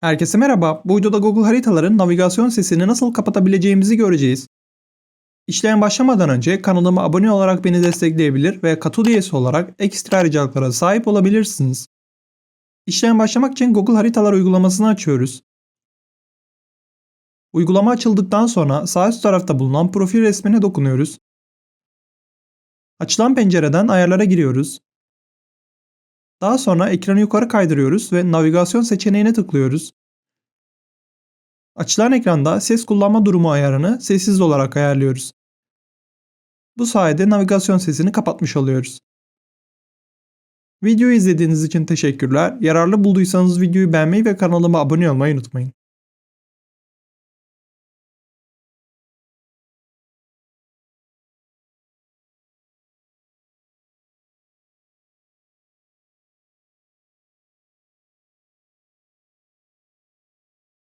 Herkese merhaba. Bu videoda Google haritaların navigasyon sesini nasıl kapatabileceğimizi göreceğiz. İşlem başlamadan önce kanalıma abone olarak beni destekleyebilir ve katıl üyesi olarak ekstra ricalıklara sahip olabilirsiniz. İşlem başlamak için Google Haritalar uygulamasını açıyoruz. Uygulama açıldıktan sonra sağ üst tarafta bulunan profil resmine dokunuyoruz. Açılan pencereden ayarlara giriyoruz. Daha sonra ekranı yukarı kaydırıyoruz ve navigasyon seçeneğine tıklıyoruz. Açılan ekranda ses kullanma durumu ayarını sessiz olarak ayarlıyoruz. Bu sayede navigasyon sesini kapatmış oluyoruz. Videoyu izlediğiniz için teşekkürler. Yararlı bulduysanız videoyu beğenmeyi ve kanalıma abone olmayı unutmayın.